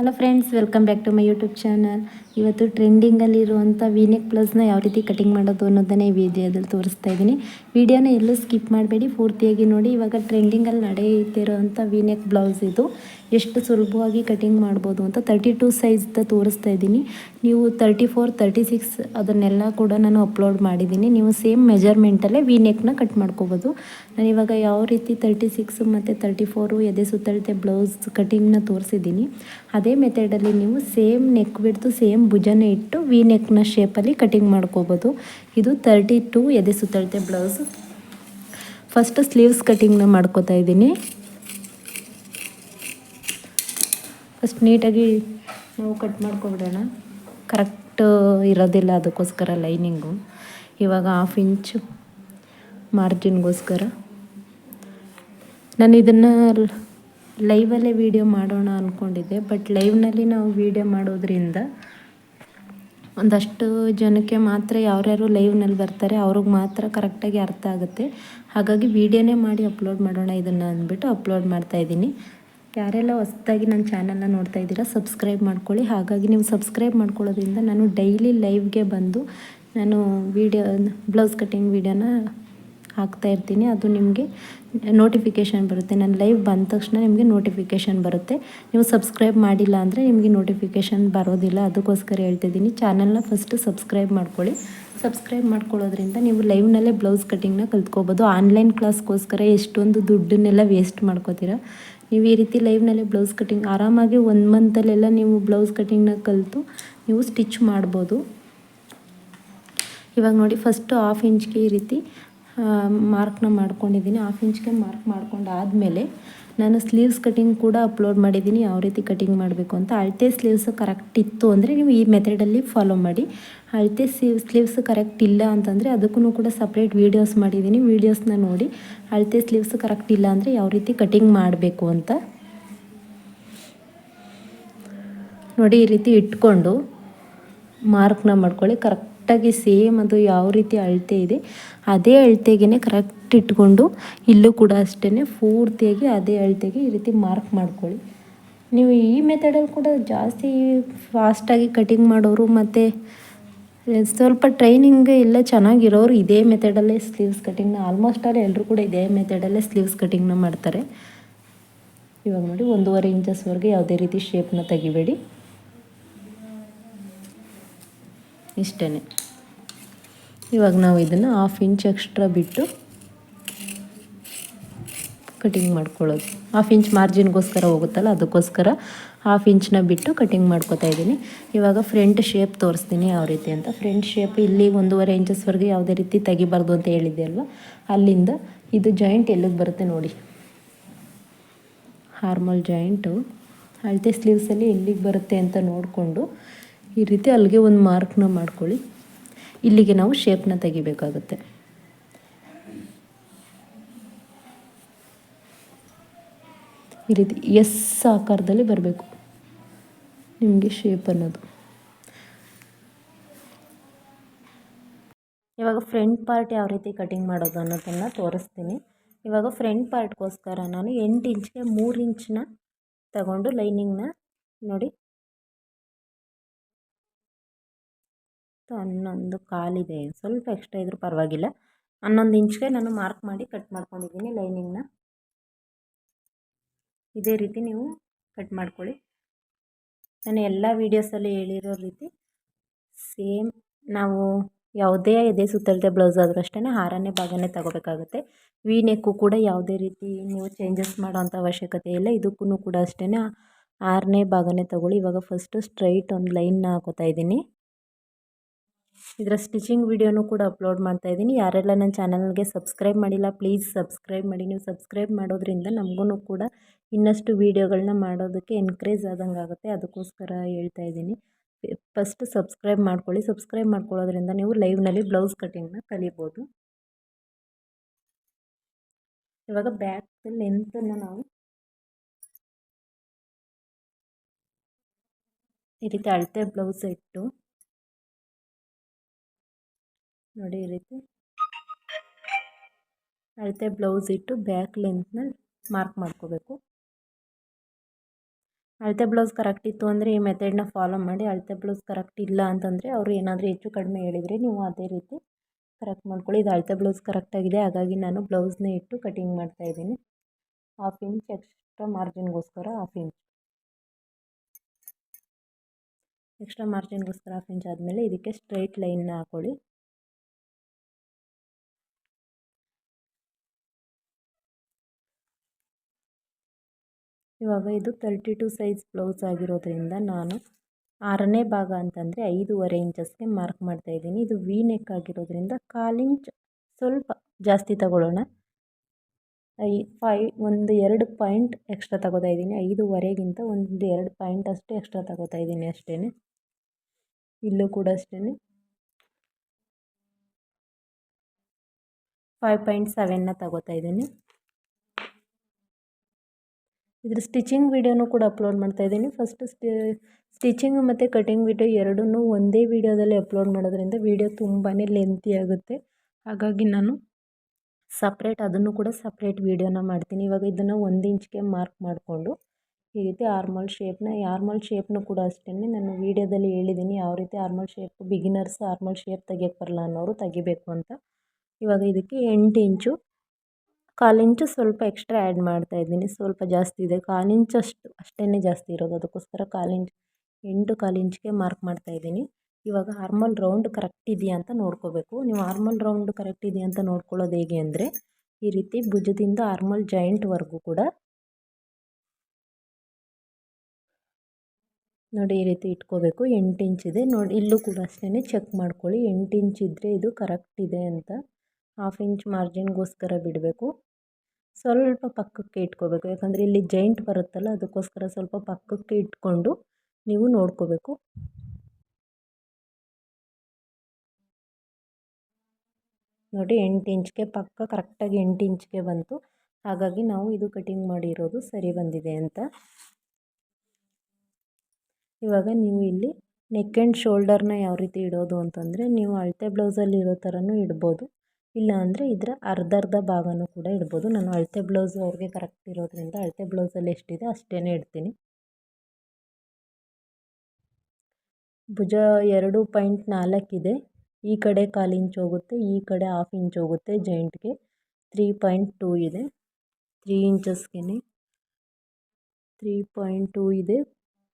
Hello friends welcome back to my YouTube channel ಇವತ್ತು ಟ್ರೆಂಡಿಂಗಲ್ಲಿರುವಂಥ V-neck ಪ್ಲಸ್ನ ಯಾವ ರೀತಿ ಕಟಿಂಗ್ ಮಾಡೋದು ಅನ್ನೋದನ್ನೇ ಈ ವಿಡಿಯೋದಲ್ಲಿ ತೋರಿಸ್ತಾ ಇದ್ದೀನಿ. ವಿಡಿಯೋನ ಎಲ್ಲೂ ಸ್ಕಿಪ್ ಮಾಡಬೇಡಿ, ಪೂರ್ತಿಯಾಗಿ ನೋಡಿ. ಇವಾಗ ಟ್ರೆಂಡಿಂಗಲ್ಲಿ ನಡೆಯುತ್ತಿರುವಂಥ ವೀನೆಕ್ ಬ್ಲೌಸ್ ಇದು. ಎಷ್ಟು ಸುಲಭವಾಗಿ ಕಟಿಂಗ್ ಮಾಡ್ಬೋದು ಅಂತ ತರ್ಟಿ ಟೂ ಸೈಜ್ದ ತೋರಿಸ್ತಾ ಇದ್ದೀನಿ. ನೀವು ತರ್ಟಿ ಫೋರ್ ತರ್ಟಿ ಸಿಕ್ಸ್ ಅದನ್ನೆಲ್ಲ ಕೂಡ ನಾನು ಅಪ್ಲೋಡ್ ಮಾಡಿದ್ದೀನಿ. ನೀವು ಸೇಮ್ ಮೆಜರ್ಮೆಂಟಲ್ಲೇ ವೀನೆಕ್ನ ಕಟ್ ಮಾಡ್ಕೋಬೋದು. ನಾನು ಇವಾಗ ಯಾವ ರೀತಿ ತರ್ಟಿ ಸಿಕ್ಸ್ ಮತ್ತು ತರ್ಟಿ ಫೋರು ಎದೆ ಸುತ್ತಳತೆ ಬ್ಲೌಸ್ ಕಟಿಂಗ್ನ ತೋರಿಸಿದ್ದೀನಿ. ಅದೇ ಮೆಥಡಲ್ಲಿ ನೀವು ಸೇಮ್ ನೆಕ್ ಬಿಡ್ತು ಸೇಮ್ ಭುಜನ ಇಟ್ಟು ವಿ ನೆಕ್ನ ಶೇಪಲ್ಲಿ ಕಟಿಂಗ್ ಮಾಡ್ಕೋಬೋದು. ಇದು ತರ್ಟಿ ಟು ಎದೆ ಸುತ್ತಳತೆ ಬ್ಲೌಸ್ ಫಸ್ಟ್ ಸ್ಲೀವ್ಸ್ ಕಟಿಂಗ್ನ ಮಾಡ್ಕೋತಾ ಇದ್ದೀನಿ. ಫಸ್ಟ್ ನೀಟಾಗಿ ನಾವು ಕಟ್ ಮಾಡ್ಕೊಬಿಡೋಣ. ಕರೆಕ್ಟ್ ಇರೋದಿಲ್ಲ ಅದಕ್ಕೋಸ್ಕರ ಲೈನಿಂಗು ಇವಾಗ ಹಾಫ್ ಇಂಚು ಮಾರ್ಜಿನ್ಗೋಸ್ಕರ ನಾನು ಇದನ್ನು ಲೈವಲ್ಲೇ ವೀಡಿಯೋ ಮಾಡೋಣ ಅಂದ್ಕೊಂಡಿದ್ದೆ ಬಟ್ ಲೈವ್ನಲ್ಲಿ ನಾವು ವೀಡಿಯೋ ಮಾಡೋದ್ರಿಂದ ಒಂದಷ್ಟು ಜನಕ್ಕೆ ಮಾತ್ರ ಯಾರ್ಯಾರು ಲೈವ್ನಲ್ಲಿ ಬರ್ತಾರೆ, ಅವ್ರಿಗೆ ಮಾತ್ರ ಕರೆಕ್ಟಾಗಿ ಅರ್ಥ ಆಗುತ್ತೆ. ಹಾಗಾಗಿ ವೀಡಿಯೋನೇ ಮಾಡಿ ಅಪ್ಲೋಡ್ ಮಾಡೋಣ ಇದನ್ನು ಅಂದ್ಬಿಟ್ಟು ಅಪ್ಲೋಡ್ ಮಾಡ್ತಾಯಿದ್ದೀನಿ ಯಾರೆಲ್ಲ ಹೊಸ್ದಾಗಿ ನನ್ನ ಚಾನಲ್ನ ನೋಡ್ತಾ ಇದ್ದೀರಾ ಸಬ್ಸ್ಕ್ರೈಬ್ ಮಾಡ್ಕೊಳ್ಳಿ. ಹಾಗಾಗಿ ನೀವು ಸಬ್ಸ್ಕ್ರೈಬ್ ಮಾಡ್ಕೊಳ್ಳೋದ್ರಿಂದ ನಾನು ಡೈಲಿ ಲೈವ್ಗೆ ಬಂದು ನಾನು ವೀಡಿಯೋ ಬ್ಲೌಸ್ ಕಟ್ಟಿಂಗ್ ವೀಡಿಯೋನ ಹಾಕ್ತಾ ಇರ್ತೀನಿ. ಅದು ನಿಮಗೆ ನೋಟಿಫಿಕೇಷನ್ ಬರುತ್ತೆ. ನಾನು ಲೈವ್ ಬಂದ ತಕ್ಷಣ ನಿಮಗೆ ನೋಟಿಫಿಕೇಷನ್ ಬರುತ್ತೆ. ನೀವು ಸಬ್ಸ್ಕ್ರೈಬ್ ಮಾಡಿಲ್ಲ ಅಂದರೆ ನಿಮಗೆ ನೋಟಿಫಿಕೇಷನ್ ಬರೋದಿಲ್ಲ. ಅದಕ್ಕೋಸ್ಕರ ಹೇಳ್ತಿದ್ದೀನಿ ಚಾನಲ್ನ ಫಸ್ಟ್ ಸಬ್ಸ್ಕ್ರೈಬ್ ಮಾಡ್ಕೊಳ್ಳಿ. ಸಬ್ಸ್ಕ್ರೈಬ್ ಮಾಡ್ಕೊಳ್ಳೋದ್ರಿಂದ ನೀವು ಲೈವ್ನಲ್ಲೇ ಬ್ಲೌಸ್ ಕಟಿಂಗ್ನ ಕಲ್ತ್ಕೋಬೋದು. ಆನ್ಲೈನ್ ಕ್ಲಾಸ್ಗೋಸ್ಕರ ಎಷ್ಟೊಂದು ದುಡ್ಡನ್ನೆಲ್ಲ ವೇಸ್ಟ್ ಮಾಡ್ಕೋತೀರ. ನೀವು ಈ ರೀತಿ ಲೈವ್ನಲ್ಲೇ ಬ್ಲೌಸ್ ಕಟಿಂಗ್ ಆರಾಮಾಗಿ ಒಂದು ಮಂತಲ್ಲೆಲ್ಲ ನೀವು ಬ್ಲೌಸ್ ಕಟಿಂಗ್ನ ಕಲಿತು ನೀವು ಸ್ಟಿಚ್ ಮಾಡ್ಬೋದು. ಇವಾಗ ನೋಡಿ ಫಸ್ಟು ಹಾಫ್ ಇಂಚ್ಗೆ ಈ ರೀತಿ ಮಾರ್ಕ್ನ ಮಾಡ್ಕೊಂಡಿದ್ದೀನಿ. ಹಾಫ್ ಇಂಚ್ಗೆ ಮಾರ್ಕ್ ಮಾಡ್ಕೊಂಡಾದಮೇಲೆ ನಾನು ಸ್ಲೀವ್ಸ್ ಕಟಿಂಗ್ ಕೂಡ ಅಪ್ಲೋಡ್ ಮಾಡಿದ್ದೀನಿ. ಯಾವ ರೀತಿ ಕಟಿಂಗ್ ಮಾಡಬೇಕು ಅಂತ. ಅಳತೆ ಸ್ಲೀವ್ಸ್ ಕರೆಕ್ಟ್ ಇತ್ತು ಅಂದರೆ ನೀವು ಈ ಮೆಥಡಲ್ಲಿ ಫಾಲೋ ಮಾಡಿ. ಅಳತೆ ಸ್ಲೀವ್ ಸ್ಲೀವ್ಸ್ ಕರೆಕ್ಟ್ ಇಲ್ಲ ಅಂತಂದರೆ ಅದಕ್ಕೂ ಕೂಡ ಸಪ್ರೇಟ್ ವೀಡಿಯೋಸ್ ಮಾಡಿದ್ದೀನಿ. ವೀಡಿಯೋಸ್ನ ನೋಡಿ ಅಳತೆ ಸ್ಲೀವ್ಸ್ ಕರೆಕ್ಟ್ ಇಲ್ಲ ಅಂದರೆ ಯಾವ ರೀತಿ ಕಟಿಂಗ್ ಮಾಡಬೇಕು ಅಂತ. ನೋಡಿ ಈ ರೀತಿ ಇಟ್ಕೊಂಡು ಮಾರ್ಕ್ನ ಮಾಡ್ಕೊಳ್ಳಿ. ಕರೆಕ್ಟ್ ಕರೆಕ್ಟಾಗಿ ಸೇಮ್ ಅದು ಯಾವ ರೀತಿ ಅಳತೆ ಇದೆ, ಅದೇ ಅಳತೆಗೆ ಕರೆಕ್ಟ್ ಇಟ್ಕೊಂಡು ಇಲ್ಲೂ ಕೂಡ ಅಷ್ಟೇ ಪೂರ್ತಿಯಾಗಿ ಅದೇ ಅಳತೆಗೆ ಈ ರೀತಿ ಮಾರ್ಕ್ ಮಾಡ್ಕೊಳ್ಳಿ. ನೀವು ಈ ಮೆಥಡಲ್ಲಿ ಕೂಡ ಜಾಸ್ತಿ ಫಾಸ್ಟಾಗಿ ಕಟಿಂಗ್ ಮಾಡೋರು ಮತ್ತು, ಸ್ವಲ್ಪ ಟ್ರೈನಿಂಗ್ ಎಲ್ಲ ಚೆನ್ನಾಗಿರೋರು ಇದೇ ಮೆಥಡಲ್ಲೇ ಸ್ಲೀವ್ಸ್ ಕಟಿಂಗ್ನ ಆಲ್ಮೋಸ್ಟ್ ಆಲ್ ಎಲ್ಲರೂ ಕೂಡ ಇದೇ ಮೆಥಡಲ್ಲೇ ಸ್ಲೀವ್ಸ್ ಕಟಿಂಗ್ನ ಮಾಡ್ತಾರೆ. ಇವಾಗ ನೋಡಿ ಒಂದೂವರೆ ಇಂಚಸ್ವರೆಗೆ ಯಾವುದೇ ರೀತಿ ಶೇಪ್ನ ತೆಗಿಬೇಡಿ. ಇಷ್ಟೇ ಇವಾಗ ನಾವು ಇದನ್ನು ಹಾಫ್ ಇಂಚ್ ಎಕ್ಸ್ಟ್ರಾ ಬಿಟ್ಟು ಕಟಿಂಗ್ ಮಾಡ್ಕೊಳ್ಳೋದು. ಹಾಫ್ ಇಂಚ್ ಮಾರ್ಜಿನ್ಗೋಸ್ಕರ ಹೋಗುತ್ತಲ್ಲ, ಅದಕ್ಕೋಸ್ಕರ ಹಾಫ್ ಇಂಚನ್ನ ಬಿಟ್ಟು ಕಟಿಂಗ್ ಮಾಡ್ಕೋತಾ ಇದ್ದೀನಿ. ಇವಾಗ ಫ್ರಂಟ್ ಶೇಪ್ ತೋರಿಸ್ತೀನಿ ಯಾವ ರೀತಿ ಅಂತ. ಫ್ರಂಟ್ ಶೇಪ್ ಇಲ್ಲಿ ಒಂದೂವರೆ ಇಂಚಸ್ವರೆಗೆ ಯಾವುದೇ ರೀತಿ ತೆಗಿಬಾರ್ದು ಅಂತ ಹೇಳಿದ್ದೆ ಅಲ್ವಾ ಅಲ್ಲಿಂದ ಇದು ಜಾಯಿಂಟ್ ಎಲ್ಲಿಗೆ ಬರುತ್ತೆ ನೋಡಿ. ಹಾರ್ಮಲ್ ಜಾಯಿಂಟು ಅಳತೆ ಸ್ಲೀವ್ಸಲ್ಲಿ ಎಲ್ಲಿಗೆ ಬರುತ್ತೆ ಅಂತ ನೋಡಿಕೊಂಡು ಈ ರೀತಿ ಅಲ್ಲಿಗೆ ಒಂದು ಮಾರ್ಕ್ನ ಮಾಡ್ಕೊಳ್ಳಿ. ಇಲ್ಲಿಗೆ ನಾವು ಶೇಪ್ನ ತೆಗಿಬೇಕಾಗುತ್ತೆ. ಈ ರೀತಿ ಎಸ್ ಆಕಾರದಲ್ಲಿ ಬರಬೇಕು. ನಿಮಗೆ ಶೇಪ್ ಅನ್ನೋದು. ಇವಾಗ ಫ್ರಂಟ್ ಪಾರ್ಟ್ ಯಾವ ರೀತಿ ಕಟಿಂಗ್ ಮಾಡೋದು ಅನ್ನೋದನ್ನು ತೋರಿಸ್ತೀನಿ. ಇವಾಗ ಫ್ರಂಟ್ ಪಾರ್ಟ್ಗೋಸ್ಕರ ನಾನು ಎಂಟು ಇಂಚ್ಗೆ ಮೂರು ಇಂಚನ್ನ ತಗೊಂಡು ಲೈನಿಂಗ್ನ ನೋಡಿ ಹನ್ನೊಂದು ಕಾಲಿದೆ. ಸ್ವಲ್ಪ ಎಕ್ಸ್ಟ್ರಾ ಇದ್ದರೂ ಪರವಾಗಿಲ್ಲ. ಹನ್ನೊಂದು ಇಂಚ್ಗೆ ನಾನು ಮಾರ್ಕ್ ಮಾಡಿ ಕಟ್ ಮಾಡ್ಕೊಂಡಿದ್ದೀನಿ ಲೈನಿಂಗ್ನ ಇದೇ ರೀತಿ ನೀವು ಕಟ್ ಮಾಡ್ಕೊಳ್ಳಿ. ನಾನು ಎಲ್ಲ ವೀಡಿಯೋಸಲ್ಲಿ ಹೇಳಿರೋ ರೀತಿ ಸೇಮ್ ನಾವು ಯಾವುದೇ ಎದೆ ಸುತ್ತಳತೆ ಬ್ಲೌಸ್ ಆದರೂ ಅಷ್ಟೇ ಆರನೇ ಭಾಗನೇ ತಗೋಬೇಕಾಗುತ್ತೆ. ವಿ ನೆಕ್ಕು ಕೂಡ ಯಾವುದೇ ರೀತಿ ನೀವು ಚೇಂಜಸ್ ಮಾಡೋವಂಥ ಅವಶ್ಯಕತೆ ಇಲ್ಲ. ಇದಕ್ಕೂ ಕೂಡ ಅಷ್ಟೇ ಆರನೇ ಭಾಗನೇ ತಗೊಳ್ಳಿ. ಇವಾಗ ಫಸ್ಟು ಸ್ಟ್ರೈಟ್ ಒಂದು ಲೈನ್ನ ಹಾಕೋತಾ ಇದ್ದೀನಿ. ಇದರ ಸ್ಟಿಚಿಂಗ್ ವಿಡಿಯೋನೂ ಕೂಡ ಅಪ್ಲೋಡ್ ಮಾಡ್ತಾ ಇದ್ದೀನಿ. ಯಾರೆಲ್ಲ ನನ್ನ ಚಾನಲ್ಗೆ ಸಬ್ಸ್ಕ್ರೈಬ್ ಮಾಡಿಲ್ಲ, ಪ್ಲೀಸ್ ಸಬ್ಸ್ಕ್ರೈಬ್ ಮಾಡಿ. ನೀವು ಸಬ್ಸ್ಕ್ರೈಬ್ ಮಾಡೋದ್ರಿಂದ ನಮಗೂ ಕೂಡ ಇನ್ನಷ್ಟು ವೀಡಿಯೋಗಳನ್ನ ಮಾಡೋದಕ್ಕೆ ಎನ್ಕರೇಜ್ ಆದಂಗೆ ಆಗುತ್ತೆ. ಅದಕ್ಕೋಸ್ಕರ ಹೇಳ್ತಾ ಇದ್ದೀನಿ. ಫಸ್ಟ್ ಸಬ್ಸ್ಕ್ರೈಬ್ ಮಾಡ್ಕೊಳ್ಳಿ. ಸಬ್ಸ್ಕ್ರೈಬ್ ಮಾಡ್ಕೊಳ್ಳೋದ್ರಿಂದ ನೀವು ಲೈವ್ನಲ್ಲಿ ಬ್ಲೌಸ್ ಕಟಿಂಗ್ನ ಕಲಿಬೋದು. ಇವಾಗ ಬ್ಯಾಕ್ ಲೆಂತನ್ನು ನಾವು ಈ ರೀತಿ ಅಳತೆ ಬ್ಲೌಸ್ ಇಟ್ಟು ನೋಡಿ ಈ ರೀತಿ. ಅಳತೆ ಬ್ಲೌಸ್ ಇಟ್ಟು ಬ್ಯಾಕ್ ಲೆಂತ್ನ ಮಾರ್ಕ್ ಮಾಡ್ಕೋಬೇಕು. ಅಳತೆ ಬ್ಲೌಸ್ ಕರೆಕ್ಟ್ ಇತ್ತು ಅಂದರೆ ಈ ಮೆಥಡ್ನ ಫಾಲೋ ಮಾಡಿ ಅಳತೆ ಬ್ಲೌಸ್ ಕರೆಕ್ಟ್ ಇಲ್ಲ ಅಂತಂದರೆ ಅವರು ಏನಾದರೂ ಹೆಚ್ಚು ಕಡಿಮೆ ಹೇಳಿದರೆ ನೀವು ಅದೇ ರೀತಿ ಕರೆಕ್ಟ್ ಮಾಡ್ಕೊಳ್ಳಿ. ಇದು ಅಳತೆ ಬ್ಲೌಸ್ ಕರೆಕ್ಟಾಗಿದೆ ಹಾಗಾಗಿ ನಾನು ಬ್ಲೌಸ್ನ ಇಟ್ಟು ಕಟಿಂಗ್ ಮಾಡ್ತಾಯಿದ್ದೀನಿ ಹಾಫ್ ಇಂಚ್ ಎಕ್ಸ್ಟ್ರಾ ಮಾರ್ಜಿನ್ಗೋಸ್ಕರ ಹಾಫ್ ಇಂಚ್ ಎಕ್ಸ್ಟ್ರಾ ಮಾರ್ಜಿನ್ಗೋಸ್ಕರ ಹಾಫ್ ಇಂಚ್ ಆದಮೇಲೆ ಇದಕ್ಕೆ ಸ್ಟ್ರೈಟ್ ಲೈನ್ನ ಹಾಕೊಳ್ಳಿ. ಇವಾಗ ಇದು ತರ್ಟಿ ಟು ಸೈಜ್ ಬ್ಲೌಸ್ ಆಗಿರೋದ್ರಿಂದ ನಾನು ಆರನೇ ಭಾಗ ಅಂತಂದರೆ ಐದೂವರೆ ಇಂಚಸ್ಗೆ ಮಾರ್ಕ್ ಮಾಡ್ತಾ ಇದ್ದೀನಿ. ಇದು ವಿ ನೆಕ್ ಆಗಿರೋದ್ರಿಂದ ಕಾಲಿಂಚ್ ಸ್ವಲ್ಪ ಜಾಸ್ತಿ ತಗೊಳ್ಳೋಣ. ಐ ಫೈ ಒಂದು ಎರಡು ಪಾಯಿಂಟ್ ಎಕ್ಸ್ಟ್ರಾ ತಗೋತಾ ಇದ್ದೀನಿ. ಐದೂವರೆಗಿಂತ ಒಂದು ಎರಡು ಪಾಯಿಂಟ್ ಅಷ್ಟೇ ಎಕ್ಸ್ಟ್ರಾ ತಗೋತಾ ಇದ್ದೀನಿ ಅಷ್ಟೇ ಇಲ್ಲೂ ಕೂಡ ಅಷ್ಟೇ ಫೈವ್ ಪಾಯಿಂಟ್ ಸೆವೆನ್ನ ತಗೋತಾ ಇದ್ದೀನಿ. ಇದ್ರ ಸ್ಟಿಚಿಂಗ್ ವೀಡಿಯೋನೂ ಕೂಡ ಅಪ್ಲೋಡ್ ಮಾಡ್ತಾ ಇದ್ದೀನಿ. ಫಸ್ಟ್ ಸ್ಟಿಚಿಂಗ್ ಮತ್ತು ಕಟಿಂಗ್ ವೀಡಿಯೋ ಎರಡನ್ನೂ ಒಂದೇ ವೀಡಿಯೋದಲ್ಲಿ ಅಪ್ಲೋಡ್ ಮಾಡೋದ್ರಿಂದ ವೀಡಿಯೋ ತುಂಬಾ ಲೆಂತಿ ಆಗುತ್ತೆ. ಹಾಗಾಗಿ ನಾನು ಸಪ್ರೇಟ್ ಅದನ್ನು ಕೂಡ ಸಪ್ರೇಟ್ ವೀಡಿಯೋನ ಮಾಡ್ತೀನಿ. ಇವಾಗ ಇದನ್ನು ಒಂದು ಇಂಚ್ಗೆ ಮಾರ್ಕ್ ಮಾಡಿಕೊಂಡು ಈ ರೀತಿ ಆರ್ಮಲ್ ಶೇಪ್ನ ಆರ್ಮಲ್ ಶೇಪ್ನ ಕೂಡ ಅಷ್ಟೇ ನಾನು ವೀಡಿಯೋದಲ್ಲಿ ಹೇಳಿದ್ದೀನಿ. ಯಾವ ರೀತಿ armhole shape beginners armhole shape ತೆಗಿಯೋಕ್ಕೆ ಬರಲ್ಲ ಅನ್ನೋರು ತೆಗಿಬೇಕು ಅಂತ. ಇವಾಗ ಇದಕ್ಕೆ ಎಂಟು ಇಂಚು ಕಾಲು ಇಂಚು ಸ್ವಲ್ಪ ಎಕ್ಸ್ಟ್ರಾ ಆ್ಯಡ್ ಮಾಡ್ತಾ ಇದ್ದೀನಿ. ಸ್ವಲ್ಪ ಜಾಸ್ತಿ ಇದೆ. ಕಾಲಿಂಚು ಅಷ್ಟು ಅಷ್ಟೇ ಜಾಸ್ತಿ ಇರೋದು. ಅದಕ್ಕೋಸ್ಕರ ಕಾಲಿಂಚು, ಎಂಟು ಕಾಲಿಂಚಿಗೆ ಮಾರ್ಕ್ ಮಾಡ್ತಾ ಇದ್ದೀನಿ. ಇವಾಗ ಆರ್ಮಲ್ ರೌಂಡ್ ಕರೆಕ್ಟ್ ಇದೆಯಾ ಅಂತ ನೋಡ್ಕೋಬೇಕು. ನೀವು ಆರ್ಮಲ್ ರೌಂಡ್ ಕರೆಕ್ಟ್ ಇದೆಯಾ ಅಂತ ನೋಡ್ಕೊಳ್ಳೋದು ಹೇಗೆ ಅಂದರೆ, ಈ ರೀತಿ ಭುಜದಿಂದ ಆರ್ಮಲ್ ಜಾಯಿಂಟ್ವರೆಗೂ ಕೂಡ ನೋಡಿ ಈ ರೀತಿ ಇಟ್ಕೋಬೇಕು. ಎಂಟು ಇಂಚ್ ಇದೆ. ನೋಡಿ, ಇಲ್ಲೂ ಕೂಡ ಅಷ್ಟೇ ಚೆಕ್ ಮಾಡ್ಕೊಳ್ಳಿ. ಎಂಟು ಇಂಚ್ ಇದ್ದರೆ ಇದು ಕರೆಕ್ಟ್ ಇದೆ ಅಂತ. ಹಾಫ್ ಇಂಚ್ ಮಾರ್ಜಿನ್ಗೋಸ್ಕರ ಬಿಡಬೇಕು. ಸ್ವಲ್ಪ ಪಕ್ಕಕ್ಕೆ ಇಟ್ಕೋಬೇಕು. ಯಾಕಂದರೆ ಇಲ್ಲಿ ಜೈಂಟ್ ಬರುತ್ತಲ್ಲ, ಅದಕ್ಕೋಸ್ಕರ ಸ್ವಲ್ಪ ಪಕ್ಕಕ್ಕೆ ಇಟ್ಕೊಂಡು ನೀವು ನೋಡ್ಕೋಬೇಕು. ನೋಡಿ, ಎಂಟು ಇಂಚ್ಗೆ ಪಕ್ಕ ಕರೆಕ್ಟಾಗಿ ಎಂಟು ಇಂಚ್ಗೆ ಬಂತು. ಹಾಗಾಗಿ ನಾವು ಇದು ಕಟಿಂಗ್ ಮಾಡಿರೋದು ಸರಿ ಬಂದಿದೆ ಅಂತ. ಇವಾಗ ನೀವು ಇಲ್ಲಿ ನೆಕ್ ಆ್ಯಂಡ್ ಶೋಲ್ಡರ್ನ ಯಾವ ರೀತಿ ಇಡೋದು ಅಂತಂದರೆ, ನೀವು ಅಳತೆ ಬ್ಲೌಸಲ್ಲಿ ಇರೋ ಥರನೂ ಇಡ್ಬೋದು. ಇಲ್ಲ ಅಂದರೆ ಇದರ ಅರ್ಧ ಅರ್ಧ ಭಾಗನೂ ಕೂಡ ಇಡ್ಬೋದು. ನಾನು ಅಳತೆ ಬ್ಲೌಸು ಅವ್ರಿಗೆ ಕರೆಕ್ಟ್ ಇರೋದ್ರಿಂದ ಅಳತೆ ಬ್ಲೌಸಲ್ಲಿ ಎಷ್ಟಿದೆ ಅಷ್ಟೇ ಇಡ್ತೀನಿ. ಭುಜ ಎರಡು ಪಾಯಿಂಟ್ ನಾಲ್ಕಿದೆ ಈ ಕಡೆ ಕಾಲು ಇಂಚ್ ಹೋಗುತ್ತೆ, ಈ ಕಡೆ ಹಾಫ್ ಇಂಚ್ ಹೋಗುತ್ತೆ ಜಾಯಿಂಟ್ಗೆ ತ್ರೀ ಪಾಯಿಂಟ್ ಟೂ ಇದೆ. ತ್ರೀ ಇಂಚಸ್ಗೆ ತ್ರೀ ಪಾಯಿಂಟ್ ಟೂ ಇದೆ.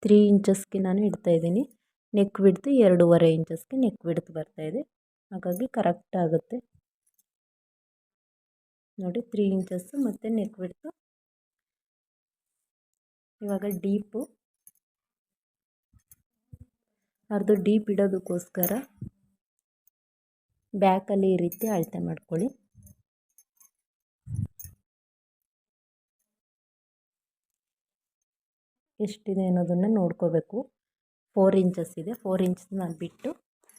ತ್ರೀ ಇಂಚಸ್ಗೆ ನಾನು ಇಡ್ತಾಯಿದ್ದೀನಿ ನೆಕ್ ಬಿಡ್ತು ಎರಡೂವರೆ ಇಂಚಸ್ಗೆ ನೆಕ್ ಬಿಡ್ತು ಬರ್ತಾಯಿದೆ ಹಾಗಾಗಿ ಕರೆಕ್ಟ್ ಆಗುತ್ತೆ. ನೋಡಿ ತ್ರೀ ಇಂಚಸ್ಸು ಮತ್ತು ನೆಕ್ ಬಿಡ್ತು ಇವಾಗ ಡೀಪು ಅರ್ಧ ಡೀಪ್ ಇಡೋದಕ್ಕೋಸ್ಕರ ಬ್ಯಾಕಲ್ಲಿ ಈ ರೀತಿ ಅಳತೆ ಮಾಡ್ಕೊಳ್ಳಿ. ಎಷ್ಟಿದೆ ಅನ್ನೋದನ್ನು ನೋಡ್ಕೋಬೇಕು. ಫೋರ್ ಇಂಚಸ್ ಇದೆ. ಫೋರ್ ಇಂಚನ್ನ ಬಿಟ್ಟು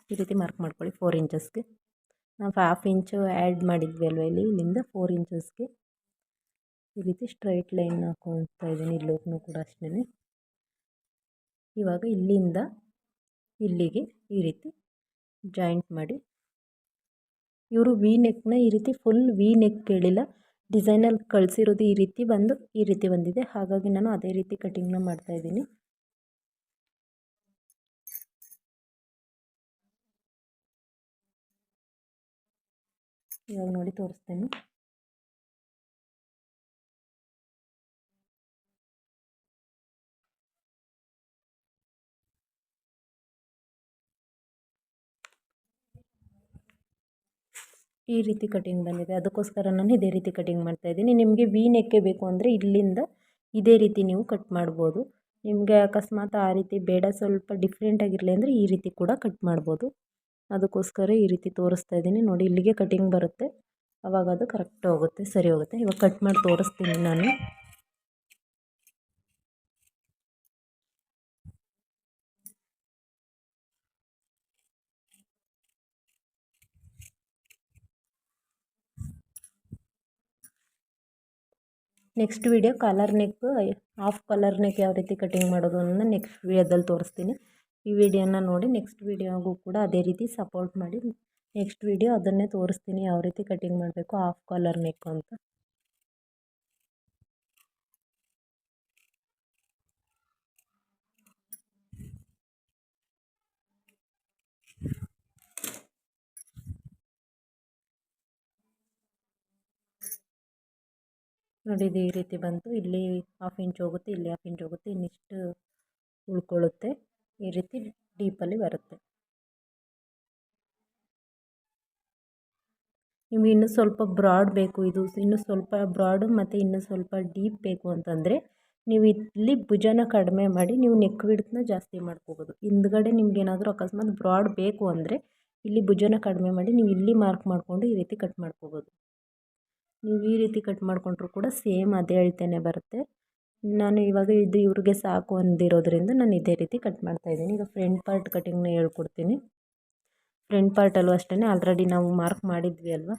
ಈ ರೀತಿ ಮಾರ್ಕ್ ಮಾಡ್ಕೊಳ್ಳಿ. ಫೋರ್ ಇಂಚಸ್ಗೆ ನಾವು ಹಾಫ್ ಇಂಚು ಆ್ಯಡ್ ಮಾಡಿದ್ವಿ ಅಲ್ವ ಇಲ್ಲಿ? ಇಲ್ಲಿಂದ ಫೋರ್ ಇಂಚಸ್ಗೆ ಈ ರೀತಿ ಸ್ಟ್ರೈಟ್ ಲೈನ್ ಹಾಕೊಳ್ತಾ ಇದ್ದೀನಿ ಇಲ್ಲೂ ಕೂಡ ಅಷ್ಟೇ ಇವಾಗ ಇಲ್ಲಿಂದ ಇಲ್ಲಿಗೆ ಈ ರೀತಿ ಜಾಯಿಂಟ್ ಮಾಡಿ. ಇವರು ವಿ ನೆಕ್ನ ಈ ರೀತಿ ಫುಲ್ ವಿ ನೆಕ್ ಕೇಳಿಲ್ಲ ಡಿಸೈನಲ್ಲಿ ಕಳಿಸಿರೋದು ಈ ರೀತಿ ಬಂದು ಈ ರೀತಿ ಬಂದಿದೆ. ಹಾಗಾಗಿ ನಾನು ಅದೇ ರೀತಿ ಕಟಿಂಗ್ನ ಮಾಡ್ತಾಯಿದ್ದೀನಿ ಇವಾಗ ನೋಡಿ ತೋರಿಸ್ತೇನೆ. ಈ ರೀತಿ ಕಟಿಂಗ್ ಬಂದಿದೆ. ಅದಕ್ಕೋಸ್ಕರ ನಾನು ಇದೇ ರೀತಿ ಕಟಿಂಗ್ ಮಾಡ್ತಾ ಇದ್ದೀನಿ. ನಿಮಗೆ ವಿ ನೆಕ್ಕೆ ಬೇಕು ಅಂದರೆ ಇಲ್ಲಿಂದ ಇದೇ ರೀತಿ ನೀವು ಕಟ್ ಮಾಡ್ಬೋದು. ನಿಮಗೆ ಅಕಸ್ಮಾತ್ ಆ ರೀತಿ ಬೇಡ ಸ್ವಲ್ಪ ಡಿಫ್ರೆಂಟಾಗಿರಲಿ ಅಂದರೆ ಈ ರೀತಿ ಕೂಡ ಕಟ್ ಮಾಡ್ಬೋದು. ಅದಕ್ಕೋಸ್ಕರ ಈ ರೀತಿ ತೋರಿಸ್ತಾ ಇದ್ದೀನಿ. ನೋಡಿ, ಇಲ್ಲಿಗೆ ಕಟಿಂಗ್ ಬರುತ್ತೆ. ಅವಾಗ ಅದು ಕರೆಕ್ಟ್ ಹೋಗುತ್ತೆ, ಸರಿ ಹೋಗುತ್ತೆ. ಇವಾಗ ಕಟ್ ಮಾಡಿ ತೋರಿಸ್ತೀನಿ ನಾನು. Next video collar neck half collar neck ಯಾವ ರೀತಿ ಕಟಿಂಗ್ ಮಾಡೋದು ಅನ್ನೋದನ್ನ ನೆಕ್ಸ್ಟ್ ವಿಡಿಯೋದಲ್ಲಿ ತೋರಿಸ್ತೀನಿ. ಈ ವಿಡಿಯೋನ ನೋಡಿ ನೆಕ್ಸ್ಟ್ ವಿಡಿಯೋಗೂ ಕೂಡ ಅದೇ ರೀತಿ ಸಪೋರ್ಟ್ ಮಾಡಿ. ನೆಕ್ಸ್ಟ್ ವಿಡಿಯೋ ಅದನ್ನೇ ತೋರಿಸ್ತೀನಿ ಯಾವ ರೀತಿ ಕಟಿಂಗ್ ಮಾಡಬೇಕು ಹಾಫ್ ಕಾಲರ್ ನೆಕ್ ಅಂತ. ನೋಡಿ ಇದು ಈ ರೀತಿ ಬಂತು. ಇಲ್ಲಿ ಹಾಫ್ ಇಂಚ್ ಹೋಗುತ್ತೆ, ಇಲ್ಲಿ ಹಾಫ್ ಇಂಚ್ ಹೋಗುತ್ತೆ, ಇನ್ನಿಷ್ಟು ಉಳ್ಕೊಳ್ಳುತ್ತೆ. ಈ ರೀತಿ ಡೀಪಲ್ಲಿ ಬರುತ್ತೆ. ನೀವು ಇನ್ನೂ ಸ್ವಲ್ಪ ಬ್ರಾಡ್ ಬೇಕು, ಇದು ಇನ್ನೂ ಸ್ವಲ್ಪ ಬ್ರಾಡು ಮತ್ತು ಇನ್ನೂ ಸ್ವಲ್ಪ ಡೀಪ್ ಬೇಕು ಅಂತಂದರೆ ನೀವು ಇಲ್ಲಿ ಭುಜನ ಕಡಿಮೆ ಮಾಡಿ ನೀವು ನೆಕ್ ವಿಡ್ತನ್ನ ಜಾಸ್ತಿ ಮಾಡ್ಕೋಬೋದು. ಹಿಂದ್ಗಡೆ ನಿಮ್ಗೆ ಏನಾದರೂ ಅಕಸ್ಮಾತ್ ಬ್ರಾಡ್ ಬೇಕು ಅಂದರೆ ಇಲ್ಲಿ ಭುಜನ ಕಡಿಮೆ ಮಾಡಿ ನೀವು ಇಲ್ಲಿ ಮಾರ್ಕ್ ಮಾಡಿಕೊಂಡು ಈ ರೀತಿ ಕಟ್ ಮಾಡ್ಕೋಬೋದು. ನೀವು ಈ ರೀತಿ ಕಟ್ ಮಾಡಿಕೊಂಡ್ರೂ ಕೂಡ ಸೇಮ್ ಅದೇ ಅಳತೆನೇ ಬರುತ್ತೆ. ನಾನು ಇವಾಗ ಇದು ಇವ್ರಿಗೆ ಸಾಕು ಅಂದಿರೋದ್ರಿಂದ ನಾನು ಇದೇ ರೀತಿ ಕಟ್ ಮಾಡ್ತಾ ಇದ್ದೀನಿ. ಈಗ ಫ್ರಂಟ್ ಪಾರ್ಟ್ ಕಟಿಂಗ್ನ ಹೇಳ್ಕೊಡ್ತೀನಿ. ಫ್ರಂಟ್ ಪಾರ್ಟಲ್ಲೂ ಅಷ್ಟೇ ಆಲ್ರೆಡಿ ನಾವು ಮಾರ್ಕ್ ಮಾಡಿದ್ವಿ ಅಲ್ವಾ?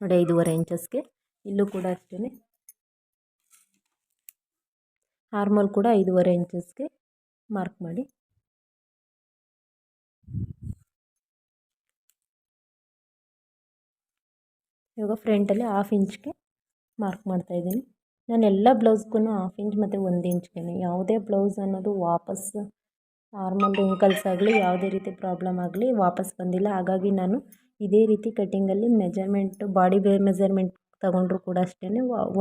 ನೋಡಿ, ಐದೂವರೆ ಇಂಚಸ್ಗೆ ಇಲ್ಲೂ ಕೂಡ ಅಷ್ಟೇ ಹಾರ್ಮಲ್ ಕೂಡ ಐದೂವರೆ ಇಂಚಸ್ಗೆ ಮಾರ್ಕ್ ಮಾಡಿ. ಇವಾಗ ಫ್ರಂಟಲ್ಲಿ ಹಾಫ್ ಇಂಚ್ಗೆ ಮಾರ್ಕ್ ಮಾಡ್ತಾಯಿದ್ದೀನಿ ನಾನು ಎಲ್ಲ ಬ್ಲೌಸ್ಗೂ ಹಾಫ್ ಇಂಚ್ ಮತ್ತು ಒಂದು ಇಂಚ್ಗೆ ಯಾವುದೇ ಬ್ಲೌಸ್ ಅನ್ನೋದು ವಾಪಸ್ ನಾರ್ಮಲ್ ರಿಂಕಲ್ಸ್ ಆಗಲಿ, ಯಾವುದೇ ರೀತಿ ಪ್ರಾಬ್ಲಮ್ ಆಗಲಿ ವಾಪಸ್ ಬಂದಿಲ್ಲ. ಹಾಗಾಗಿ ನಾನು ಇದೇ ರೀತಿ ಕಟ್ಟಿಂಗಲ್ಲಿ ಮೆಜರ್ಮೆಂಟ್ ಬಾಡಿ ಬೇ ಮೆಜರ್ಮೆಂಟ್ ತೊಗೊಂಡ್ರು ಕೂಡ ಅಷ್ಟೇ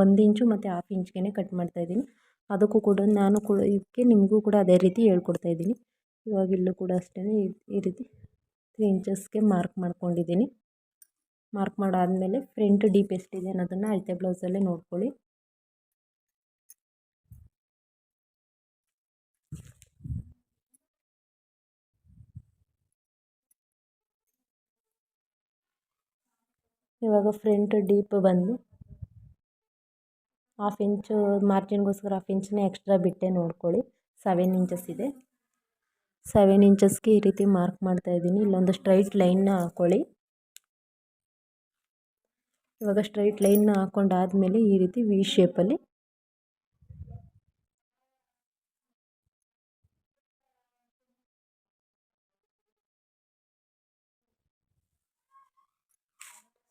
ಒಂದು ಇಂಚು ಮತ್ತು ಹಾಫ್ ಇಂಚ್ಗೆ ಕಟ್ ಮಾಡ್ತಾಯಿದ್ದೀನಿ ಅದಕ್ಕೂ ಕೂಡ ನಾನು ಕೂಡ ಇದಕ್ಕೆ ನಿಮಗೂ ಕೂಡ ಅದೇ ರೀತಿ ಹೇಳ್ಕೊಡ್ತಾಯಿದ್ದೀನಿ ಇವಾಗ ಇಲ್ಲೂ ಕೂಡ ಅಷ್ಟೇ ಈ ರೀತಿ ತ್ರೀ ಇಂಚಸ್ಗೆ ಮಾರ್ಕ್ ಮಾಡ್ಕೊಂಡಿದ್ದೀನಿ. ಮಾರ್ಕ್ ಮಾಡಾದಮೇಲೆ ಫ್ರಂಟ್ ಡೀಪ್ ಎಷ್ಟಿದೆ ಅನ್ನೋದನ್ನು ಅಳತೆ ಬ್ಲೌಸಲ್ಲೇ ನೋಡ್ಕೊಳ್ಳಿ. ಇವಾಗ ಫ್ರಂಟ್ ಡೀಪ್ ಬಂದು ಹಾಫ್ ಇಂಚು ಮಾರ್ಜಿನ್ಗೋಸ್ಕರ ಹಾಫ್ ಇಂಚನ್ನ ಎಕ್ಸ್ಟ್ರಾ ಬಿಟ್ಟೆ ನೋಡ್ಕೊಳ್ಳಿ. ಸೆವೆನ್ ಇಂಚಸ್ ಇದೆ. ಸೆವೆನ್ ಇಂಚಸ್ಗೆ ಈ ರೀತಿ ಮಾರ್ಕ್ ಮಾಡ್ತಾ ಇದ್ದೀನಿ. ಇಲ್ಲೊಂದು ಸ್ಟ್ರೈಟ್ ಲೈನ್ನ ಹಾಕ್ಕೊಳ್ಳಿ ಇವಾಗ ಸ್ಟ್ರೈಟ್ ಲೈನ್ನ ಹಾಕ್ಕೊಂಡಾದ್ಮೇಲೆ ಈ ರೀತಿ ವಿ ಶೇಪಲ್ಲಿ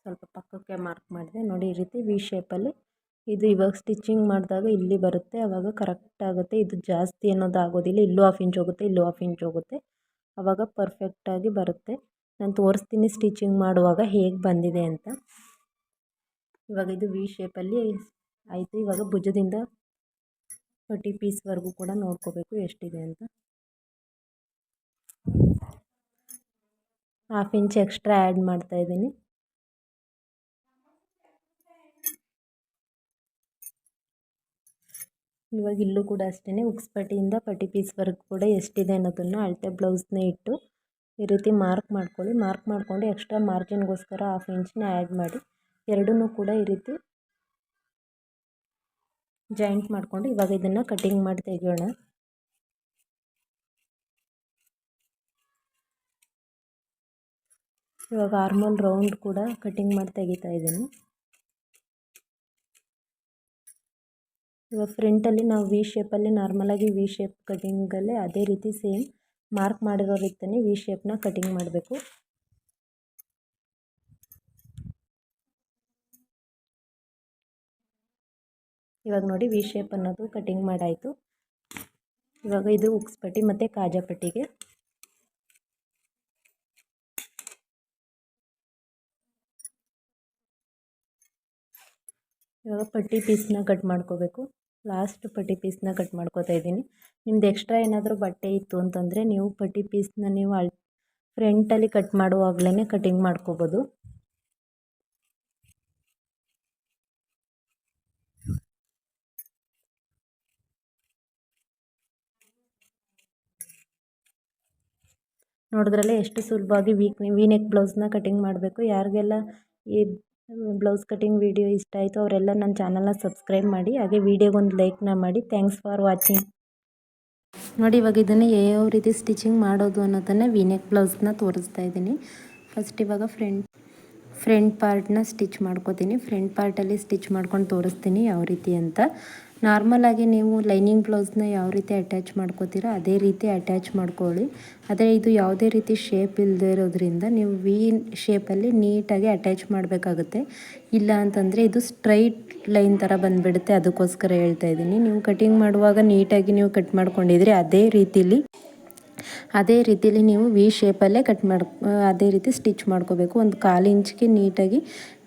ಸ್ವಲ್ಪ ಪಕ್ಕಕ್ಕೆ ಮಾರ್ಕ್ ಮಾಡಿದೆ. ನೋಡಿ ಈ ರೀತಿ ವಿ ಶೇಪಲ್ಲಿ ಇದು ಇವಾಗ ಸ್ಟಿಚಿಂಗ್ ಮಾಡಿದಾಗ ಇಲ್ಲಿ ಬರುತ್ತೆ. ಆವಾಗ ಕರೆಕ್ಟ್ ಆಗುತ್ತೆ. ಇದು ಜಾಸ್ತಿ ಅನ್ನೋದು ಆಗೋದಿಲ್ಲ. ಇಲ್ಲೂ ಹಾಫ್ ಇಂಚ್ ಹೋಗುತ್ತೆ, ಇಲ್ಲೂ ಹಾಫ್ ಇಂಚ್ ಹೋಗುತ್ತೆ. ಆವಾಗ ಪರ್ಫೆಕ್ಟಾಗಿ ಬರುತ್ತೆ. ನಾನು ತೋರಿಸ್ತೀನಿ ಸ್ಟಿಚಿಂಗ್ ಮಾಡುವಾಗ ಹೇಗೆ ಬಂದಿದೆ ಅಂತ. ಇವಾಗ ಇದು ವಿ ಶೇಪಲ್ಲಿ ಆಯಿತು. ಇವಾಗ ಭುಜದಿಂದ ಫೋರ್ಟಿ ಪೀಸ್ವರೆಗೂ ಕೂಡ ನೋಡ್ಕೋಬೇಕು ಎಷ್ಟಿದೆ ಅಂತ. ಹಾಫ್ ಇಂಚ್ ಎಕ್ಸ್ಟ್ರಾ ಆ್ಯಡ್ ಮಾಡ್ತಾಯಿದ್ದೀನಿ ಇವಾಗ ಇಲ್ಲೂ ಕೂಡ ಅಷ್ಟೇ ಉಕ್ಸ್ ಪಟ್ಟಿಯಿಂದ ಪಟ್ಟಿ ಪೀಸ್ ವರ್ಕ್ ಕೂಡ ಎಷ್ಟಿದೆ ಅನ್ನೋದನ್ನು ಅಳತೆ ಬ್ಲೌಸ್ನ ಇಟ್ಟು ಈ ರೀತಿ ಮಾರ್ಕ್ ಮಾಡ್ಕೊಳ್ಳಿ. ಮಾರ್ಕ್ ಮಾಡಿಕೊಂಡು ಎಕ್ಸ್ಟ್ರಾ ಮಾರ್ಜಿನ್ಗೋಸ್ಕರ ಹಾಫ್ ಇಂಚನ್ನ ಆ್ಯಡ್ ಮಾಡಿ ಎರಡೂ ಕೂಡ ಈ ರೀತಿ ಜಾಯಿಂಟ್ ಮಾಡಿಕೊಂಡು ಇವಾಗ ಇದನ್ನು ಕಟ್ಟಿಂಗ್ ಮಾಡಿ ತೆಗೆಯೋಣ. ಇವಾಗ ಆರ್ಮಲ್ ರೌಂಡ್ ಕೂಡ ಕಟ್ಟಿಂಗ್ ಮಾಡಿ ತೆಗಿತಾ ಇದ್ದೀನಿ. ಇವಾಗ ಫ್ರಂಟಲ್ಲಿ ನಾವು ವಿ ಶೇಪಲ್ಲಿ ನಾರ್ಮಲಾಗಿ ವಿ ಶೇಪ್ ಕಟಿಂಗಲ್ಲೇ ಅದೇ ರೀತಿ ಸೇಮ್ ಮಾರ್ಕ್ ಮಾಡಿರೋ ರೀತಿಯೇ ವಿ ಶೇಪ್ನ ಕಟಿಂಗ್ ಮಾಡಬೇಕು. ಇವಾಗ ನೋಡಿ ವಿ ಶೇಪ್ ಅನ್ನೋದು ಕಟಿಂಗ್ ಮಾಡಾಯಿತು. ಇವಾಗ ಇದು ಉಕ್ಸ್ ಪಟ್ಟಿ ಮತ್ತು ಕಾಜಾ ಪಟ್ಟಿಗೆ. ಇವಾಗ ಪಟ್ಟಿ ಪೀಸ್ನ ಕಟ್ ಮಾಡ್ಕೋಬೇಕು. ಲಾಸ್ಟ್ ಪಟ್ಟಿ ಪೀಸ್ನ ಕಟ್ ಮಾಡ್ಕೋತಾ ಇದ್ದೀನಿ. ನಿಮ್ದು ಎಕ್ಸ್ಟ್ರಾ ಏನಾದರೂ ಬಟ್ಟೆ ಇತ್ತು ಅಂತಂದರೆ ನೀವು ಪಟ್ಟಿ ಪೀಸ್ನ ನೀವು ಅಳ್ ಫ್ರಂಟಲ್ಲಿ ಕಟ್ ಮಾಡುವಾಗಲೇ ಕಟಿಂಗ್ ಮಾಡ್ಕೋಬೋದು. ನೋಡಿದ್ರಲ್ಲೇ ಎಷ್ಟು ಸುಲಭವಾಗಿ ವೀಕ್ ವೀನೆಕ್ ಬ್ಲೌಸ್ನ ಕಟಿಂಗ್ ಮಾಡಬೇಕು. ಯಾರಿಗೆಲ್ಲ ಈ ಬ್ಲೌಸ್ ಕಟಿಂಗ್ ವಿಡಿಯೋ ಇಷ್ಟ ಆಯಿತು, ಅವರೆಲ್ಲ ನನ್ನ ಚಾನಲ್ನ ಸಬ್ಸ್ಕ್ರೈಬ್ ಮಾಡಿ, ಹಾಗೆ ವಿಡಿಯೋಗೊಂದು ಲೈಕ್ನ ಮಾಡಿ. ಥ್ಯಾಂಕ್ಸ್ ಫಾರ್ ವಾಚಿಂಗ್ ನೋಡಿ, ಇವಾಗ ಇದನ್ನು ಯಾವ ರೀತಿ ಸ್ಟಿಚಿಂಗ್ ಮಾಡೋದು ಅನ್ನೋದನ್ನು ವಿನೆಕ್ ಬ್ಲೌಸ್ನ ತೋರಿಸ್ತಾ ಇದ್ದೀನಿ. ಫಸ್ಟ್ ಇವಾಗ ಫ್ರಂಟ್ ಫ್ರಂಟ್ ಪಾರ್ಟ್ನ ಸ್ಟಿಚ್ ಮಾಡ್ಕೋತೀನಿ. ಫ್ರಂಟ್ ಪಾರ್ಟಲ್ಲಿ ಸ್ಟಿಚ್ ಮಾಡ್ಕೊಂಡು ತೋರಿಸ್ತೀನಿ ಯಾವ ರೀತಿ ಅಂತ. ನಾರ್ಮಲಾಗಿ ನೀವು ಲೈನಿಂಗ್ ಬ್ಲೌಸ್ನ ಯಾವ ರೀತಿ ಅಟ್ಯಾಚ್ ಮಾಡ್ಕೋತೀರೋ ಅದೇ ರೀತಿ ಅಟ್ಯಾಚ್ ಮಾಡ್ಕೊಳ್ಳಿ. ಆದರೆ ಇದು ಯಾವುದೇ ರೀತಿ ಶೇಪ್ ಇಲ್ಲದೆ ಇರೋದ್ರಿಂದ ನೀವು ವಿ ಶೇಪಲ್ಲಿ ನೀಟಾಗಿ ಅಟ್ಯಾಚ್ ಮಾಡಬೇಕಾಗುತ್ತೆ. ಇಲ್ಲ ಅಂತಂದರೆ ಇದು ಸ್ಟ್ರೈಟ್ ಲೈನ್ ಥರ ಬಂದುಬಿಡುತ್ತೆ. ಅದಕ್ಕೋಸ್ಕರ ಹೇಳ್ತಾ ಇದ್ದೀನಿ. ನೀವು ಕಟಿಂಗ್ ಮಾಡುವಾಗ ನೀಟಾಗಿ ನೀವು ಕಟ್ ಮಾಡ್ಕೊಂಡಿದ್ರೆ ಅದೇ ರೀತಿಲಿ ಅದೇ ರೀತಿಯಲ್ಲಿ ನೀವು ವಿ ಶೇಪಲ್ಲೇ ಕಟ್ ಮಾಡಿ ಅದೇ ರೀತಿ ಸ್ಟಿಚ್ ಮಾಡ್ಕೋಬೇಕು. ಒಂದು ಕಾಲು ಇಂಚಿಗೆ ನೀಟಾಗಿ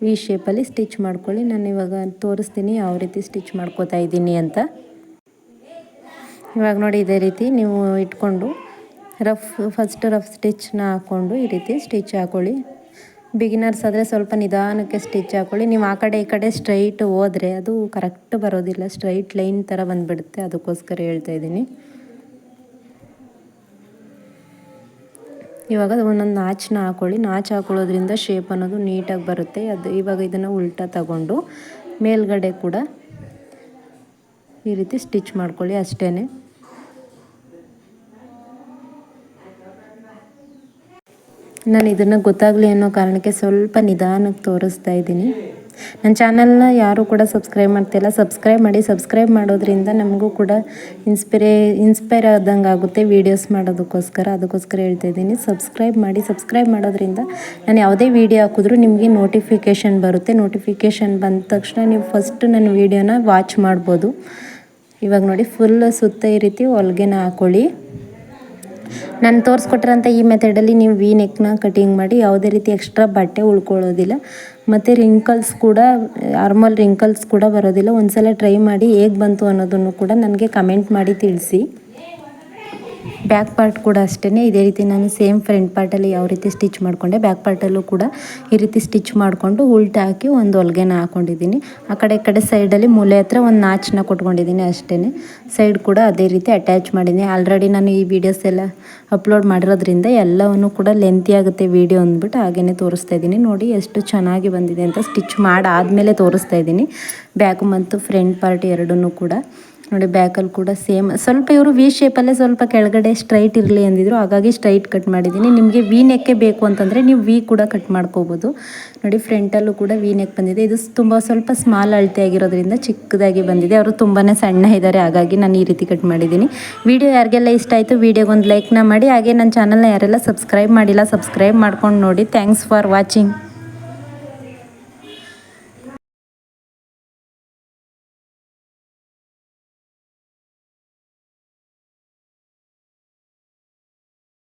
ವಿ ಶೇಪಲ್ಲಿ ಸ್ಟಿಚ್ ಮಾಡ್ಕೊಳ್ಳಿ. ನಾನು ಇವಾಗ ತೋರಿಸ್ತೀನಿ ಯಾವ ರೀತಿ ಸ್ಟಿಚ್ ಮಾಡ್ಕೋತಾ ಇದ್ದೀನಿ ಅಂತ. ಇವಾಗ ನೋಡಿ ಇದೇ ರೀತಿ ನೀವು ಇಟ್ಕೊಂಡು ರಫ್ ಫಸ್ಟ್ ರಫ್ ಸ್ಟಿಚ್ನ ಹಾಕ್ಕೊಂಡು ಈ ರೀತಿ ಸ್ಟಿಚ್ ಹಾಕೊಳ್ಳಿ. ಬಿಗಿನರ್ಸ್ ಆದರೆ ಸ್ವಲ್ಪ ನಿಧಾನಕ್ಕೆ ಸ್ಟಿಚ್ ಹಾಕ್ಕೊಳ್ಳಿ ನೀವು ಆ ಕಡೆ ಈ ಕಡೆ ಸ್ಟ್ರೈಟ್ ಹೋದರೆ ಅದು ಕರೆಕ್ಟ್ ಬರೋದಿಲ್ಲ. ಸ್ಟ್ರೈಟ್ ಲೈನ್ ಥರ ಬಂದುಬಿಡುತ್ತೆ. ಅದಕ್ಕೋಸ್ಕರ ಹೇಳ್ತಾ ಇದ್ದೀನಿ. ಇವಾಗ ಒಂದೊಂದು ನಾಚನ್ನ ಹಾಕೊಳ್ಳಿ. ನಾಚು ಹಾಕೊಳ್ಳೋದ್ರಿಂದ ಶೇಪ್ ಅನ್ನೋದು ನೀಟಾಗಿ ಬರುತ್ತೆ. ಅದು ಇವಾಗ ಇದನ್ನು ಉಲ್ಟಾ ತಗೊಂಡು ಮೇಲ್ಗಡೆ ಕೂಡ ಈ ರೀತಿ ಸ್ಟಿಚ್ ಮಾಡ್ಕೊಳ್ಳಿ ಅಷ್ಟೇ ನಾನು ಇದನ್ನು ಗೊತ್ತಾಗಲಿ ಅನ್ನೋ ಕಾರಣಕ್ಕೆ ಸ್ವಲ್ಪ ನಿಧಾನಕ್ಕೆ ತೋರಿಸ್ತಾ ಇದ್ದೀನಿ. ನನ್ನ ಚಾನಲ್ನ ಯಾರೂ ಕೂಡ ಸಬ್ಸ್ಕ್ರೈಬ್ ಮಾಡ್ತಿಲ್ಲ. ಸಬ್ಸ್ಕ್ರೈಬ್ ಮಾಡಿ, ಸಬ್ಸ್ಕ್ರೈಬ್ ಮಾಡೋದ್ರಿಂದ ನಮಗೂ ಕೂಡ ಇನ್ಸ್ಪಿರೇ, ಇನ್ಸ್ಪೈರ್ ಆದಂಗೆ ಆಗುತ್ತೆ ವೀಡಿಯೋಸ್ ಮಾಡೋದಕ್ಕೋಸ್ಕರ. ಅದಕ್ಕೋಸ್ಕರ ಹೇಳ್ತಾ ಇದ್ದೀನಿ. ಸಬ್ಸ್ಕ್ರೈಬ್ ಮಾಡಿ, ಸಬ್ಸ್ಕ್ರೈಬ್ ಮಾಡೋದ್ರಿಂದ ನಾನು ಯಾವುದೇ ವೀಡಿಯೋ ಹಾಕಿದ್ರೂ ನಿಮಗೆ ನೋಟಿಫಿಕೇಷನ್ ಬರುತ್ತೆ. ನೋಟಿಫಿಕೇಷನ್ ಬಂದ ತಕ್ಷಣ ನೀವು ಫಸ್ಟ್ ನನ್ನ ವೀಡಿಯೋನ ವಾಚ್ ಮಾಡ್ಬೋದು. ಇವಾಗ ನೋಡಿ, ಫುಲ್ ಸುತ್ತ ಈ ರೀತಿ ಹೊಲ್ಗೆನ ಹಾಕೊಳ್ಳಿ. ನಾನು ತೋರಿಸ್ಕೊಟ್ಟಿರೋಂಥ ಈ ಮೆಥಡಲ್ಲಿ ನೀವು ವಿ ನೆಕ್ನ ಕಟಿಂಗ್ ಮಾಡಿ ಯಾವುದೇ ರೀತಿ ಎಕ್ಸ್ಟ್ರಾ ಬಟ್ಟೆ ಉಳ್ಕೊಳ್ಳೋದಿಲ್ಲ. ಮತ್ತು ರಿಂಕಲ್ಸ್ ಕೂಡ ನಾರ್ಮಲ್ ರಿಂಕಲ್ಸ್ ಕೂಡ ಬರೋದಿಲ್ಲ. ಒಂದ್ಸಲ ಟ್ರೈ ಮಾಡಿ ಹೇಗೆ ಬಂತು ಅನ್ನೋದನ್ನು ಕೂಡ ನನಗೆ ಕಮೆಂಟ್ ಮಾಡಿ ತಿಳಿಸಿ. ಬ್ಯಾಕ್ ಪಾರ್ಟ್ ಕೂಡ ಅಷ್ಟೇ ಇದೇ ರೀತಿ ನಾನು ಸೇಮ್ ಫ್ರಂಟ್ ಪಾರ್ಟಲ್ಲಿ ಯಾವ ರೀತಿ ಸ್ಟಿಚ್ ಮಾಡಿಕೊಂಡೆ ಬ್ಯಾಕ್ ಪಾರ್ಟಲ್ಲೂ ಕೂಡ ಈ ರೀತಿ ಸ್ಟಿಚ್ ಮಾಡಿಕೊಂಡು ಉಲ್ಟಾ ಹಾಕಿ ಒಂದು ಹೊಲ್ಗೆನ ಹಾಕೊಂಡಿದ್ದೀನಿ. ಆ ಕಡೆ ಕಡೆ ಸೈಡಲ್ಲಿ ಮೂಲೆ ಹತ್ರ ಒಂದು ನಾಚನ್ನ ಕೊಟ್ಕೊಂಡಿದ್ದೀನಿ ಅಷ್ಟೇ ಸೈಡ್ ಕೂಡ ಅದೇ ರೀತಿ ಅಟ್ಯಾಚ್ ಮಾಡಿದ್ದೀನಿ. ಆಲ್ರೆಡಿ ನಾನು ಈ ವಿಡಿಯೋಸ್ ಎಲ್ಲ ಅಪ್ಲೋಡ್ ಮಾಡಿರೋದ್ರಿಂದ ಎಲ್ಲವನ್ನು ಕೂಡ ಲೆಂತಿ ಆಗುತ್ತೆ ವೀಡಿಯೋ ಅಂದ್ಬಿಟ್ಟು ಹಾಗೇ ತೋರಿಸ್ತಾ ಇದ್ದೀನಿ. ನೋಡಿ ಎಷ್ಟು ಚೆನ್ನಾಗಿ ಬಂದಿದೆ ಅಂತ ಸ್ಟಿಚ್ ಮಾಡಾದಮೇಲೆ ತೋರಿಸ್ತಾ ಇದ್ದೀನಿ. ಬ್ಯಾಕ್ ಮತ್ತು ಫ್ರಂಟ್ ಪಾರ್ಟ್ ಎರಡೂ ಕೂಡ. ನೋಡಿ ಬ್ಯಾಕಲ್ಲಿ ಕೂಡ ಸೇಮ್. ಸ್ವಲ್ಪ ಇವರು ವಿ ಶೇಪಲ್ಲೇ ಸ್ವಲ್ಪ ಕೆಳಗಡೆ ಸ್ಟ್ರೈಟ್ ಇರಲಿ ಅಂದಿದ್ರು. ಹಾಗಾಗಿ ಸ್ಟ್ರೈಟ್ ಕಟ್ ಮಾಡಿದ್ದೀನಿ. ನಿಮಗೆ ವಿ ನೆಕ್ಕೆ ಬೇಕು ಅಂತಂದರೆ ನೀವು ವಿ ಕೂಡ ಕಟ್ ಮಾಡ್ಕೋಬೋದು. ನೋಡಿ ಫ್ರಂಟಲ್ಲೂ ಕೂಡ ವಿ ನೆಕ್ ಬಂದಿದೆ. ಇದು ತುಂಬ ಸ್ವಲ್ಪ ಸ್ಮಾಲ್ ಅಳತೆ ಆಗಿರೋದ್ರಿಂದ ಚಿಕ್ಕದಾಗಿ ಬಂದಿದೆ. ಅವರು ತುಂಬಾ ಸಣ್ಣ ಇದ್ದಾರೆ. ಹಾಗಾಗಿ ನಾನು ಈ ರೀತಿ ಕಟ್ ಮಾಡಿದ್ದೀನಿ. ವಿಡಿಯೋ ಯಾರಿಗೆಲ್ಲ ಇಷ್ಟ ಆಯಿತು, ವಿಡಿಯೋಗೆ ಒಂದು ಲೈಕ್ನ ಮಾಡಿ. ಹಾಗೆ ನನ್ನ ಚಾನಲ್ನ ಯಾರೆಲ್ಲ ಸಬ್ಸ್ಕ್ರೈಬ್ ಮಾಡಿಲ್ಲ ಸಬ್ಸ್ಕ್ರೈಬ್ ಮಾಡ್ಕೊಂಡು ನೋಡಿ. Thanks for watching